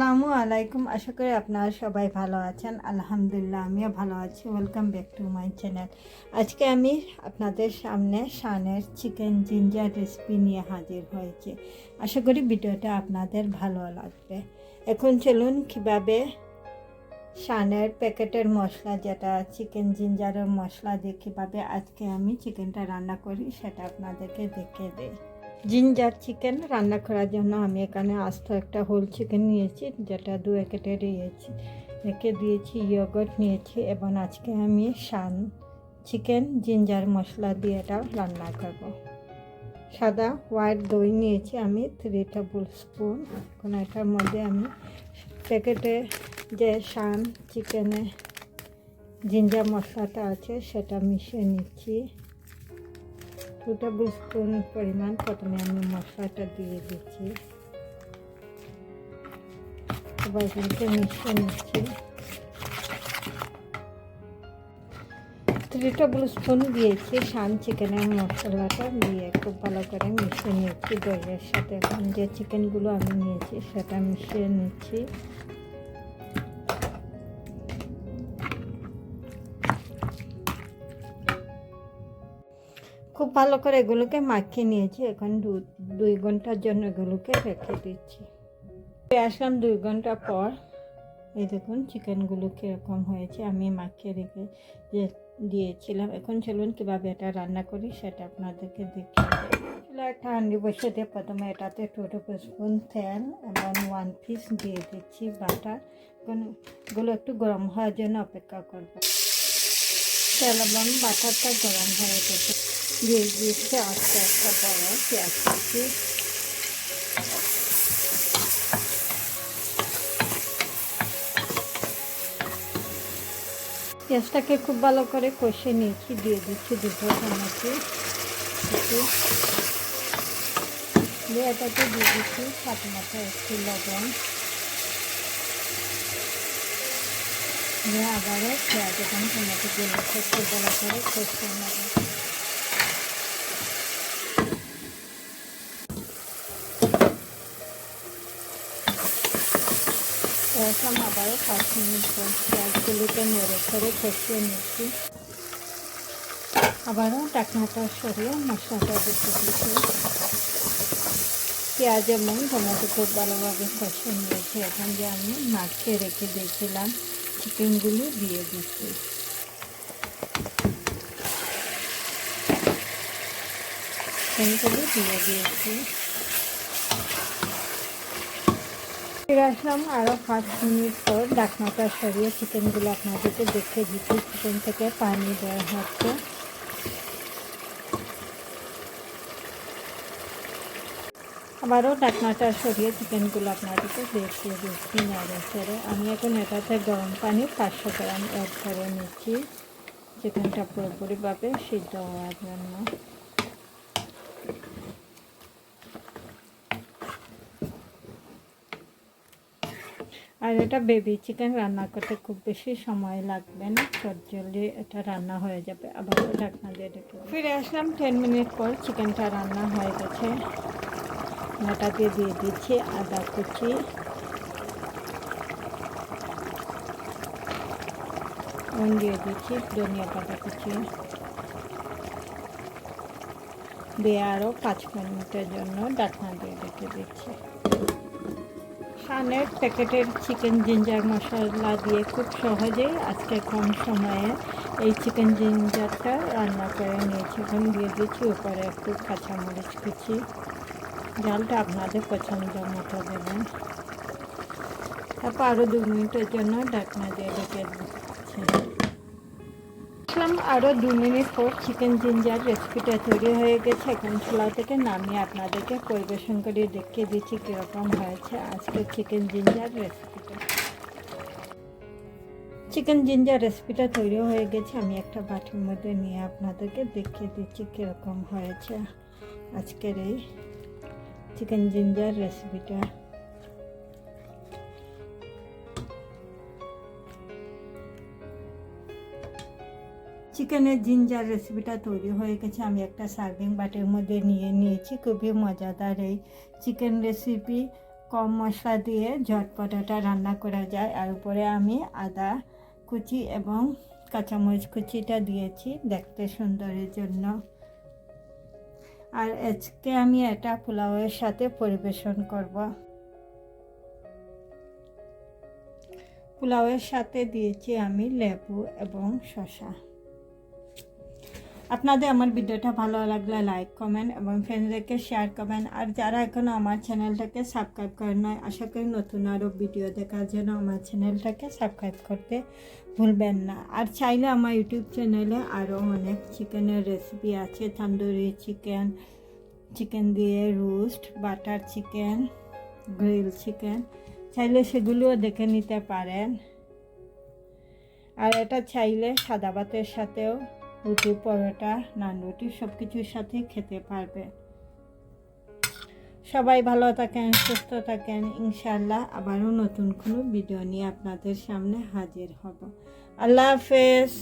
আসসালামু আলাইকুম। আশা করি আপনারা সবাই ভালো আছেন। আলহামদুলিল্লাহ, আমিও ভালো আছি। Welcome back to my channel আজকে আমি আপনাদের সামনে শানের চিকেন জিঞ্জার রেসিপি নিয়ে হাজির হয়েছি। আশা করি ভিডিওটা আপনাদের ভালো লাগবে। এখন চলুন কীভাবে শানের প্যাকেটের মশলা, যেটা চিকেন জিঞ্জারের মশলা দিয়ে কীভাবে আজকে আমি চিকেনটা রান্না করি, সেটা আপনাদেরকে দেখে দিই। জিঞ্জার চিকেন রান্না করার জন্য আমি এখানে আস্ত একটা হোল চিকেন নিয়েছি, যেটা দু কেটে দিয়েছি। রেখে দিয়েছি ইয়োগট নিয়েছি এবং আজকে আমি শান চিকেন জিঞ্জার মশলা দিয়ে এটা রান্না করব। সাদা হোয়াইট দই নিয়েছি আমি থ্রি টেবিল স্পুন এখন এটার মধ্যে আমি প্যাকেটে যে শান চিকেনে জিঞ্জার মশলাটা আছে, সেটা মিশিয়ে নিচ্ছি। টু টেবিল স্পুন পরিমাণ প্রথমে আমি মশলাটা দিয়ে দিচ্ছি। এবার মিশিয়ে নিচ্ছি। থ্রি টেবিল স্পুন দিয়েছি শান চিকেনের মশলাটা দিয়ে খুব ভালো করে মিশিয়ে নিয়েছি দইয়ের সাথে। এখন যে চিকেনগুলো আমি নিয়েছি সেটা মিশিয়ে নিচ্ছি। খুব ভালো করে এগুলোকে মাখিয়ে নিয়েছি। এখন দু- দুই ঘণ্টার জন্য এগুলোকে রেখে দিচ্ছি। আসলাম দুই ঘণ্টা পর। এই দেখুন চিকেনগুলো কীরকম হয়েছে, আমি মাখিয়ে রেখে যে দিয়েছিলাম। এখন চলুন কীভাবে এটা রান্না করি সেটা আপনাদেরকে দেখি। একটা বসে দিয়ে প্রথমে এটাতে টু টেবিল স্পুন তেল এবং ওয়ান পিস দিয়ে দিচ্ছি বাটার। এগুলো একটু গরম হওয়ার জন্য অপেক্ষা করব। তেল এবং বাটারটা গরম হয়ে গেছে। দিয়ে দিয়েছি, আস্তে আস্তে বড় পেঁয়াজ কুচি। পেঁয়াজটাকে খুব ভালো করে কষে নিয়েছি, দিয়ে দিচ্ছি দুটো টমেটো একটু দিয়ে এটাকে দিয়ে দিচ্ছি সাত মাথা একটু লবণ। দিয়ে আবারও পেঁয়াজ এবং টমেটোগুলো খুব ভালো করে কষে নেব। এখন আবারও পাঁচ মিনিট পর পেঁয়াজগুলিকে নেড়ে করে কষিয়ে নিচ্ছি আবারও টাকনাটা সরিয়ে মশলাটা দিতে দিচ্ছি পেঁয়াজ এবং টমেটো খুব ভালোভাবে কষিয়ে নিয়েছি এখন যে আমি মাখিয়ে রেখে দিয়েছিলাম চিকেনগুলো দিয়ে দিচ্ছি চিকেনগুলো দিয়ে দিয়েছি ফিরে আসলাম আরও পাঁচ মিনিট পর ডাকনাটা সরিয়ে চিকেনগুলো আপনাদেরকে দেখে দিচ্ছি। চিকেন থেকে পানি দেওয়া হচ্ছে। আবারও ডাকনাটা সরিয়ে চিকেনগুলো আপনাদেরকে দেখিয়ে দিচ্ছি নেড়ে আমি এখন এটাতে গরম পানি পাঁচশো গ্রাম অ্যাড করে নিচ্ছি। চিকেনটা পুরোপুরিভাবে সিদ্ধ হওয়ার জন্য। আর এটা বেবি চিকেন রান্না করতে খুব বেশি সময় লাগবে না চটজলদি এটা রান্না হয়ে যাবে। আবার ঢাকনা দিয়ে ঢেকে ফিরে আসলাম টেন মিনিট পর চিকেনটা রান্না হয়ে গেছে। এটা দিয়ে দিয়ে দিচ্ছি আদা কুচি। দিয়ে দিচ্ছি, ধনিয়া পাতা কুচি। দিয়ে আরও পাঁচ মিনিটের জন্য ডাকনা দিয়ে রেখে দিচ্ছি। শানের প্যাকেটের চিকেন জিঞ্জার মশলা দিয়ে খুব সহজেই আজকে কম সময়ে এই চিকেন জিঞ্জারটা রান্না করে নিয়েছি। এখন দিয়ে দিচ্ছি উপরে একটু কাঁচামরিচ কুচি। জালটা আপনাদের পছন্দ মতো দেবেন। তারপর আরও দু মিনিটের জন্য ডাকনা দিয়ে রেখে দিচ্ছি। আসলাম আরও দু মিনিট পর চিকেন জিঞ্জার রেসিপিটা তৈরি হয়ে গেছে। এখন চুলা থেকে নামিয়ে আপনাদেরকে পরিবেশন করে দেখিয়ে দিচ্ছি কীরকম হয়েছে আজকে চিকেন জিঞ্জার রেসিপিটা চিকেন জিঞ্জার রেসিপিটা তৈরি হয়ে গেছে। আমি একটা বাটির মধ্যে নিয়ে আপনাদেরকে দেখিয়ে দিচ্ছি কীরকম হয়েছে আজকের এই চিকেন জিঞ্জার রেসিপিটা চিকেনের জিঞ্জার রেসিপিটা তৈরি হয়ে গেছে। আমি একটা সার্ভিং বাটির মধ্যে নিয়ে নিয়েছি। খুবই মজাদার এই চিকেন রেসিপি কম মশলা দিয়ে ঝটপটাটা রান্না করা যায়। আর উপরে আমি আদা কুচি এবং কাঁচামরিচ কুচিটা দিয়েছি দেখতে সুন্দরের জন্য। আর আজকে আমি এটা পোলাওয়ের সাথে পরিবেশন করব। পোলাওয়ের সাথে দিয়েছি আমি লেবু এবং শসা। আপনাদের আমার ভিডিওটা ভালো লাগলে লাইক কমেন্ট এবং ফ্রেন্ডদেরকে শেয়ার করবেন। আর যারা এখনও আমার চ্যানেলটাকে সাবস্ক্রাইব করেন নয় আশা করি নতুন আরও ভিডিও দেখার জন্য আমার চ্যানেলটাকে সাবস্ক্রাইব করতে ভুলবেন না। আর চাইলে আমার ইউটিউব চ্যানেলে আরও অনেক চিকেনের রেসিপি আছে। তন্দুরি চিকেন চিকেন দিয়ে roast butter chicken grill chicken চাইলে সেগুলোও দেখে নিতে পারেন। আর এটা চাইলে সাদা ভাতের সাথেও রুটি, পরোটা নান রুটি সব কিছুর সাথে খেতে পারবে। সবাই ভালো থাকেন, সুস্থ থাকেন। ইনশাল্লাহ আবারও নতুন কোনো ভিডিও নিয়ে আপনাদের সামনে হাজির হব। আল্লাহ হাফেজ।